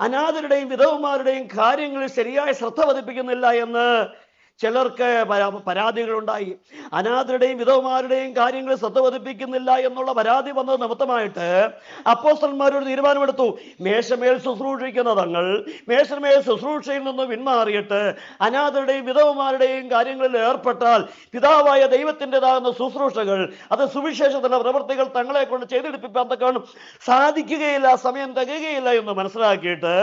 അനാഥരുടെയും വിധവമാരുടെയും കാര്യങ്ങളിൽ ശരിയായ ശ്രദ്ധ പതിപ്പിക്കുന്നില്ല എന്ന് ചിലർക്ക് പരാ- പരാതികളുണ്ടായി. അനാഥരുടെയും വിധവമാരുടെയും കാര്യങ്ങൾ ശ്രദ്ധ പതിപ്പിക്കുന്നില്ല എന്നുള്ള പരാതി വന്നത് നിമിത്തമായിട്ട് അപ്പോസ്റ്റന്മാർ ഒരു തീരുമാനമെടുത്തു. മേശമേൽ ശുശ്രൂഷിക്കുന്ന തങ്ങൾ മേശമേൽ ശുശ്രൂഷയിൽ നിന്ന് പിന്മാറിയിട്ട് അനാഥരുടെയും വിധവമാരുടെയും കാര്യങ്ങളിൽ ഏർപ്പെട്ടാൽ പിതാവായ ദൈവത്തിന്റെതാകുന്ന ശുശ്രൂഷകൾ അത് സുവിശേഷത്തിന്റെ പ്രവൃത്തികൾ തങ്ങളെ കൊണ്ട് ചെയ്തെടുപ്പിക്കാൻ തക്കാണ് സാധിക്കുകയില്ല സമയം തികയുകയില്ല എന്ന് മനസ്സിലാക്കിയിട്ട്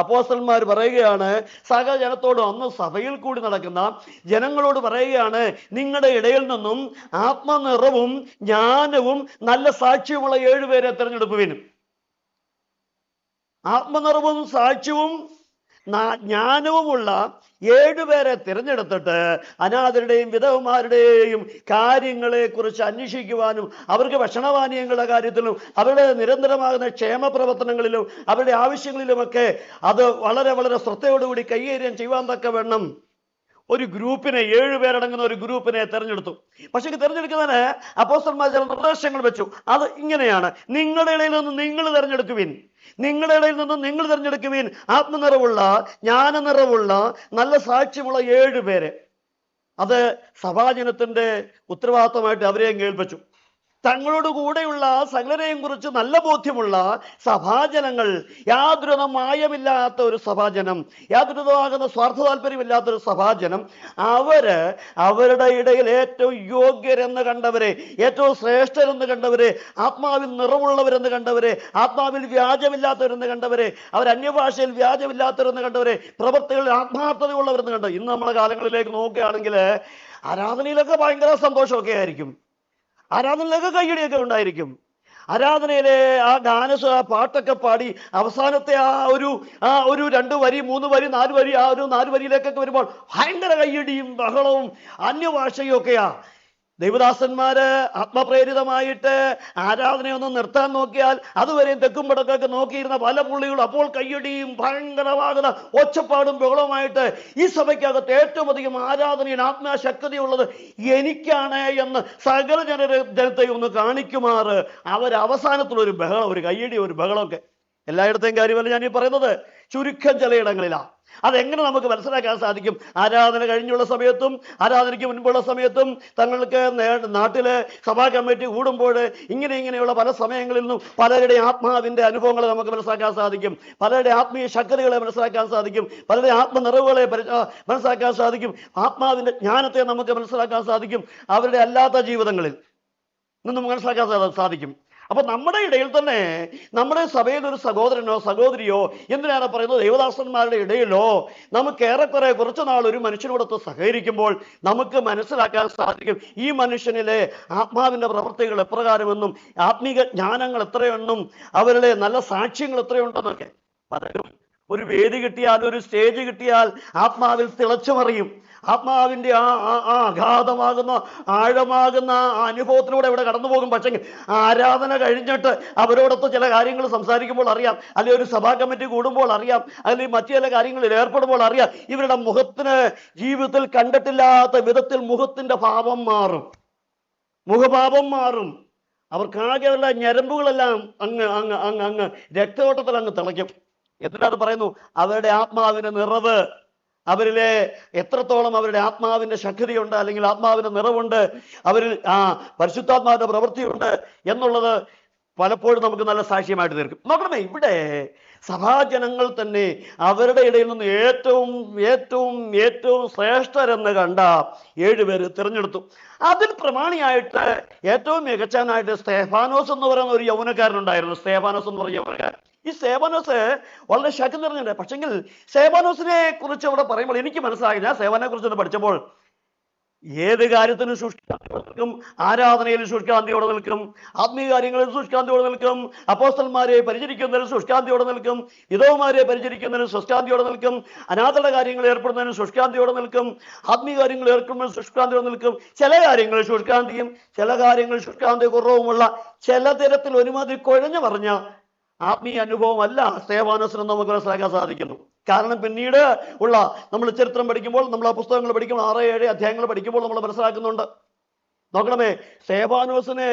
അപ്പോസ്റ്റന്മാർ പറയുകയാണ് സകലജനത്തോടും അന്ന് സഭയിൽ കൂടി നടക്കുന്ന ജനങ്ങളോട് പറയുകയാണ് നിങ്ങളുടെ ഇടയിൽ നിന്നും ആത്മനിറവും ജ്ഞാനവും നല്ല സാക്ഷ്യമുള്ള ഏഴുപേരെ തിരഞ്ഞെടുപ്പുവിനും ആത്മനിറവും സാക്ഷ്യവും ജ്ഞാനവുമുള്ള ഏഴുപേരെ തിരഞ്ഞെടുത്തിട്ട് അനാഥരുടെയും വിധവമാരുടെയും കാര്യങ്ങളെ കുറിച്ച് അന്വേഷിക്കുവാനും അവർക്ക് ഭക്ഷണപാനീയങ്ങളുടെ കാര്യത്തിലും അവരുടെ നിരന്തരമാകുന്ന ക്ഷേമ പ്രവർത്തനങ്ങളിലും അവരുടെ ആവശ്യങ്ങളിലുമൊക്കെ അത് വളരെ വളരെ ശ്രദ്ധയോടുകൂടി കൈകാര്യം ചെയ്യുവാൻ തക്കവണ്ണം ഒരു ഗ്രൂപ്പിനെ ഏഴ് പേരടങ്ങുന്ന ഒരു ഗ്രൂപ്പിനെ തെരഞ്ഞെടുത്തു. പക്ഷെ തിരഞ്ഞെടുക്കുന്നതിന് അപ്പോസ്റ്റന്മാർ ചില നിർദ്ദേശങ്ങൾ വെച്ചു. അത് ഇങ്ങനെയാണ്. നിങ്ങളുടെ ഇടയിൽ നിന്ന് നിങ്ങൾ തിരഞ്ഞെടുക്കുവിൻ. നിങ്ങളുടെ ഇടയിൽ നിന്ന് നിങ്ങൾ തിരഞ്ഞെടുക്കുവിൻ. ആത്മനിറവുള്ള ജ്ഞാനനിറവുള്ള നല്ല സാക്ഷ്യമുള്ള ഏഴ് പേരെ. അത് സഭാജനത്തിന്റെ ഉത്തരവാദിത്തമായിട്ട് അവരെയും ഏൽപ്പിച്ചു തങ്ങളോട് കൂടെയുള്ള സകലരെയും കുറിച്ച് നല്ല ബോധ്യമുള്ള സഭാജനങ്ങൾ. യാതൊരു മായമില്ലാത്ത ഒരു സഭാജനം യാതൊരുമാകുന്ന സ്വാർത്ഥ താല്പര്യമില്ലാത്ത ഒരു സഭാജനം. അവർ അവരുടെ ഇടയിൽ ഏറ്റവും യോഗ്യരെന്ന് കണ്ടവരെ ഏറ്റവും ശ്രേഷ്ഠരെന്ന് കണ്ടവരെ ആത്മാവിൽ നിറവുള്ളവരെന്ന് കണ്ടവരെ ആത്മാവിൽ വ്യാജമില്ലാത്തവരെന്ന് കണ്ടവരെ അവർ അന്യഭാഷയിൽ വ്യാജമില്ലാത്തവരെന്ന് കണ്ടവരെ പ്രവൃത്തികളിൽ ആത്മാർത്ഥതയുള്ളവരെന്ന് കണ്ടു ഇന്ന് നമ്മുടെ കാലങ്ങളിലേക്ക് നോക്കുകയാണെങ്കിൽ ആരാധനയിലൊക്കെ ഭയങ്കര സന്തോഷമൊക്കെ ആയിരിക്കും. ആരാധനയിലൊക്കെ കയ്യടിയൊക്കെ ഉണ്ടായിരിക്കും. ആരാധനയിലെ ആ ഗാന ആ പാട്ടൊക്കെ പാടി അവസാനത്തെ ആ ഒരു ആ ഒരു രണ്ട് വരി മൂന്ന് വരി നാല് വരി ആ ഒരു നാല് വരിയിലേക്കൊക്കെ വരുമ്പോൾ ഭയങ്കര കയ്യടിയും ബഹളവും അന്യഭാഷയും ഒക്കെയാ. ദൈവദാസന്മാര് ആത്മപ്രേരിതമായിട്ട് ആരാധനയൊന്നും നിർത്താൻ നോക്കിയാൽ അതുവരെയും തെക്കും പടക്കൊക്കെ നോക്കിയിരുന്ന പല പുള്ളികളും അപ്പോൾ കയ്യടിയും ഭയങ്കരമാകുന്ന ഒച്ചപ്പാടും ബഹളവുമായിട്ട് ഈ സഭയ്ക്കകത്ത് ഏറ്റവും അധികം ആരാധനയും ആത്മശക്തിയുള്ളത് എനിക്കാണ് എന്ന് സകല ജന ജനത്തെ ഒന്ന് കാണിക്കുമാർ അവർ അവസാനത്തിൽ ഒരു ബഹളം ഒരു കയ്യടി ഒരു ബഹളമൊക്കെ. എല്ലായിടത്തെയും കാര്യമല്ല ഞാൻ ഈ പറയുന്നത്. ചുരുക്കം ചിലയിടങ്ങളിലാണ് അതെങ്ങനെ നമുക്ക് മനസ്സിലാക്കാൻ സാധിക്കും? ആരാധന കഴിഞ്ഞുള്ള സമയത്തും ആരാധനയ്ക്ക് മുൻപുള്ള സമയത്തും തങ്ങൾക്ക് നാട്ടിലെ സഭാ കമ്മിറ്റി കൂടുമ്പോൾ ഇങ്ങനെ ഇങ്ങനെയുള്ള പല സമയങ്ങളിൽ നിന്നും പലരുടെ ആത്മാവിന്റെ അനുഭവങ്ങളെ നമുക്ക് മനസ്സിലാക്കാൻ സാധിക്കും. പലരുടെ ആത്മീയ ശക്തികളെ മനസ്സിലാക്കാൻ സാധിക്കും. പലരുടെ ആത്മനിറവുകളെ മനസ്സിലാക്കാൻ സാധിക്കും. ആത്മാവിന്റെ ജ്ഞാനത്തെ നമുക്ക് മനസ്സിലാക്കാൻ സാധിക്കും അവരുടെ അല്ലാത്ത ജീവിതങ്ങളിൽ നിന്നും മനസ്സിലാക്കാൻ സാധിക്കും. അപ്പൊ നമ്മുടെ ഇടയിൽ തന്നെ നമ്മുടെ സഭയിൽ ഒരു സഹോദരനോ സഹോദരിയോ എന്തിനാണ് പറയുന്നത്? ദൈവദാസന്മാരുടെ ഇടയിലോ നമുക്ക് ഏറെക്കുറെ കുറച്ചു നാൾ ഒരു മനുഷ്യനോടൊത്ത് സഹകരിക്കുമ്പോൾ നമുക്ക് മനസ്സിലാക്കാൻ സാധിക്കും ഈ മനുഷ്യനിലെ ആത്മാവിന്റെ പ്രവൃത്തികൾ എപ്രകാരമെന്നും ആത്മീക ജ്ഞാനങ്ങൾ എത്രയെന്നും അവരുടെ നല്ല സാക്ഷ്യങ്ങൾ എത്രയുണ്ടെന്നൊക്കെ. പലരും ഒരു വേദി കിട്ടിയാൽ ഒരു സ്റ്റേജ് കിട്ടിയാൽ ആത്മാവിൽ തിളച്ചു മറിയും. ആത്മാവിന്റെ ആ ആ അഗാധമാകുന്ന ആഴമാകുന്ന ആ അനുഭവത്തിലൂടെ ഇവിടെ കടന്നു പോകും. പക്ഷേ ആരാധന കഴിഞ്ഞിട്ട് അവരോടൊത്ത് ചില കാര്യങ്ങൾ സംസാരിക്കുമ്പോൾ അറിയാം. അല്ലെങ്കിൽ ഒരു സഭാ കമ്മിറ്റി കൂടുമ്പോൾ അറിയാം. അല്ലെങ്കിൽ മറ്റു ചില കാര്യങ്ങളിൽ ഏർപ്പെടുമ്പോൾ അറിയാം. ഇവരുടെ മുഖത്തിന് ജീവിതത്തിൽ കണ്ടിട്ടില്ലാത്ത വിധത്തിൽ മുഖത്തിന്റെ ഭാവം മാറും. മുഖഭാവം മാറും. അവർക്കാകെയുള്ള ഞരമ്പുകളെല്ലാം അങ്ങ് അങ്ങ് അങ്ങ് അങ്ങ് രക്തയോട്ടത്തിൽ അങ്ങ് തിളയ്ക്കും. എന്നിട്ടത് പറയുന്നു അവരുടെ ആത്മാവിന്റെ നിറവ്. അവരിലെ എത്രത്തോളം അവരുടെ ആത്മാവിന്റെ ശക്തിയുണ്ട് അല്ലെങ്കിൽ ആത്മാവിന്റെ നിറവുണ്ട് അവരിൽ ആ പരിശുദ്ധാത്മാവിന്റെ പ്രവൃത്തിയുണ്ട് എന്നുള്ളത് പലപ്പോഴും നമുക്ക് നല്ല സാക്ഷ്യമായിട്ട് തീർക്കും. നോക്കണമേ ഇവിടെ സഭാജനങ്ങൾ തന്നെ അവരുടെ ഇടയിൽ നിന്ന് ഏറ്റവും ഏറ്റവും ഏറ്റവും ശ്രേഷ്ഠരെന്ന് കണ്ട ഏഴുപേര് തിരഞ്ഞെടുത്തു. അതിൽ പ്രമാണിയായിട്ട് ഏറ്റവും മികച്ചവനായിട്ട് സ്തേഫാനോസ് എന്ന് പറയുന്ന ഒരു യൗവനക്കാരനുണ്ടായിരുന്നു. സ്തേഫാനോസ് എന്ന് പറയുന്ന യൗവനക്കാരൻ. ഈ സേവാനോസ് വളരെ ശക്തി നിറഞ്ഞിട്ടുണ്ട് പക്ഷെങ്കിൽ സേവാനോസിനെ കുറിച്ച് ഇവിടെ പറയുമ്പോൾ എനിക്ക് മനസ്സിലായി ഞാൻ സേവാനെ കുറിച്ച് പഠിച്ചപ്പോൾ ഏത് കാര്യത്തിനും നിൽക്കും ആരാധനയിൽ സൂക്ഷിക്കാന്തിയോടെ നിൽക്കും ആത്മീയ കാര്യങ്ങളിൽ സൂക്ഷിക്കാന്തിയോടെ നിൽക്കും അപ്പോസ്റ്റന്മാരെ പരിചരിക്കുന്നതിന് ശുഷ്കാന്തിയോടെ നിൽക്കും ഇതോമാരെ പരിചരിക്കുന്നതിന് സുഷ്കാന്തിയോടെ നിൽക്കും അനാഥയുടെ കാര്യങ്ങൾ ഏർപ്പെടുന്നതിന് സുഷ്കാന്തിയോടെ നിൽക്കും ആത്മീയ കാര്യങ്ങൾ ഏർപ്പെടുന്നതിന് സുഷ്കാന്തിയോടെ നിൽക്കും ചില കാര്യങ്ങൾ ശുഷ്കാന്തിയും ചില കാര്യങ്ങൾ സുഷ്കാന്തി കുറവുമുള്ള ചില തരത്തിൽ ഒരുമാതിരി കുഴഞ്ഞു പറഞ്ഞ ആത്മീയ അനുഭവമല്ല സേവാനുസരണം നമുക്ക് മനസ്സിലാക്കാൻ സാധിക്കുന്നു. കാരണം പിന്നീട് ഉള്ള നമ്മൾ ചരിത്രം പഠിക്കുമ്പോൾ നമ്മൾ ആ പുസ്തകങ്ങൾ പഠിക്കുമ്പോൾ ആറ് ഏഴ് അധ്യായങ്ങൾ പഠിക്കുമ്പോൾ നമ്മൾ മനസ്സിലാക്കുന്നുണ്ട്. നോക്കണമേ സേബാനോസിനെ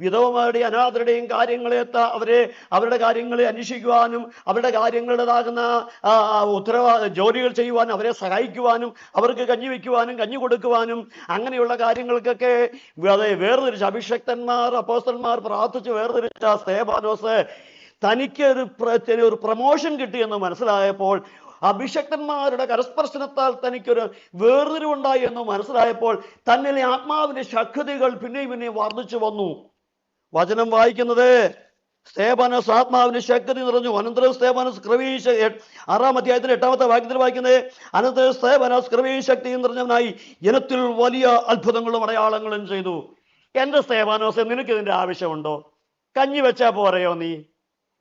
വിധവമാരുടെയും അനാഥരുടെയും കാര്യങ്ങളെ അവരെ അവരുടെ കാര്യങ്ങളെ അന്വേഷിക്കുവാനും അവരുടെ കാര്യങ്ങളുടേതാകുന്ന ഉത്തരവാ ജോലികൾ ചെയ്യുവാനും അവരെ സഹായിക്കുവാനും അവർക്ക് കഞ്ഞി വയ്ക്കുവാനും കഞ്ഞി കൊടുക്കുവാനും അങ്ങനെയുള്ള കാര്യങ്ങൾക്കൊക്കെ വേർതിരിച്ച് അഭിഷക്തന്മാർ അപ്പോസ്തന്മാർ പ്രാർത്ഥിച്ച് വേർതിരിച്ച സേബാനോസ് തനിക്ക് ഒരു ഒരു പ്രമോഷൻ കിട്ടിയെന്ന് മനസ്സിലായപ്പോൾ അഭിഷക്തന്മാരുടെ കരസ്പർശനത്താൽ തനിക്കൊരു വേർതിരിവുണ്ടായി എന്ന് മനസ്സിലായപ്പോൾ തന്നിലെ ആത്മാവിന്റെ ശക്തികൾ പിന്നെയും പിന്നെയും വർദ്ധിച്ചു വന്നു. വചനം വായിക്കുന്നത് സ്തേബാനസ് ആത്മാവിന് ശക്തി നിറഞ്ഞു. അനന്തരം സ്തേബാനസ് ക്രമീശ ആറാം അധ്യായത്തിന് എട്ടാമത്തെ വാക്യത്തിൽ വായിക്കുന്നത് അനന്തരം സ്തേബാനസ് ക്രമീ ശക്തി നിറഞ്ഞവനായി ജനത്തിൽ വലിയ അത്ഭുതങ്ങളും അടയാളങ്ങളും ചെയ്തു. എന്റെ സ്തേബാനോസ് നിനക്ക് ഇതിന്റെ ആവശ്യമുണ്ടോ? കഞ്ഞി വെച്ചാ പോരെയോ നീ?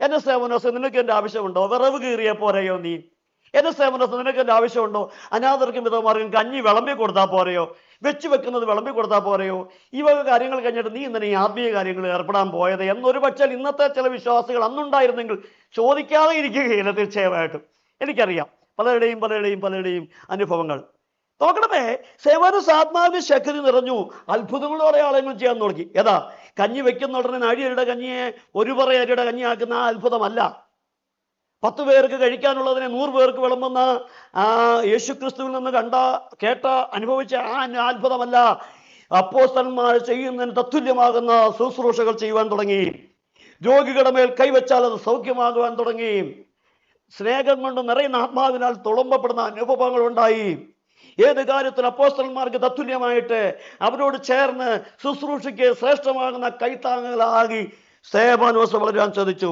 എന്റെ സേവനോസ് നിനക്ക് എന്റെ ആവശ്യമുണ്ടോ? വിറവ് കീറിയ പോരെയോ നീ? എന്റെ സേവനോസ് നിനക്ക് എന്റെ ആവശ്യമുണ്ടോ? അനാഥർക്കും വിധവമാർക്കും കഞ്ഞി വിളമ്പി കൊടുത്താൽ പോരെയോ? വെച്ച് വെക്കുന്നത് വിളമ്പി കൊടുത്താൽ പോരെയോ? ഈ വക കാര്യങ്ങൾ കഴിഞ്ഞിട്ട് നീ ഇന്നലെ ഈ ആത്മീയ കാര്യങ്ങളിൽ ഏർപ്പെടാൻ പോയത്? എന്നൊരു പക്ഷേ ഇന്നത്തെ ചില വിശ്വാസികൾ അന്നുണ്ടായിരുന്നെങ്കിൽ ചോദിക്കാതെ ഇരിക്കുകയില്ല തീർച്ചയായിട്ടും. എനിക്കറിയാം. പലരുടെയും പലരുടെയും പലരുടെയും അനുഭവങ്ങൾ. നോക്കണമേ സേവനസ് ആത്മാവിന് ശക്തി നിറഞ്ഞു. അത്ഭുതങ്ങളോടെ ആളെങ്കിലും ചെയ്യാൻ തുടങ്ങി. ഏതാ? കഞ്ഞി വെക്കുന്ന ഉടനെ നാഴിയരുടെ കഞ്ഞിയെ ഒരു പറ അരിയുടെ കഞ്ഞിയാക്കുന്ന ആ അത്ഭുതമല്ല. പത്ത് പേർക്ക് കഴിക്കാനുള്ളതിനെ നൂറ് പേർക്ക് വിളമ്പുന്ന ആ യേശുക്രിസ്തുവിൽ നിന്ന് കണ്ട കേട്ട അനുഭവിച്ച ആ അത്ഭുതമല്ല. അപ്പോസ്തന്മാർ ചെയ്യുന്നതിന് തത്തുല്യമാകുന്ന ശുശ്രൂഷകൾ ചെയ്യുവാൻ തുടങ്ങി. രോഗികളുടെ മേൽ കൈവച്ചാൽ അത് സൗഖ്യമാകുവാൻ തുടങ്ങി. സ്നേഹം കൊണ്ട് നിറയുന്ന ആത്മാവിനാൽ തുളുമ്പപ്പെടുന്ന അനുഭവങ്ങൾ ഉണ്ടായി ഏത് കാര്യത്തിൽ അപ്പോസ്റ്റന്മാർക്ക് തത്തുല്യമായിട്ട് അവരോട് ചേർന്ന് ശുശ്രൂഷയ്ക്ക് ശ്രേഷ്ഠമാകുന്ന കൈത്താങ്ങുകളാകി സേവാനോസ് വളരാൻ സാധിച്ചു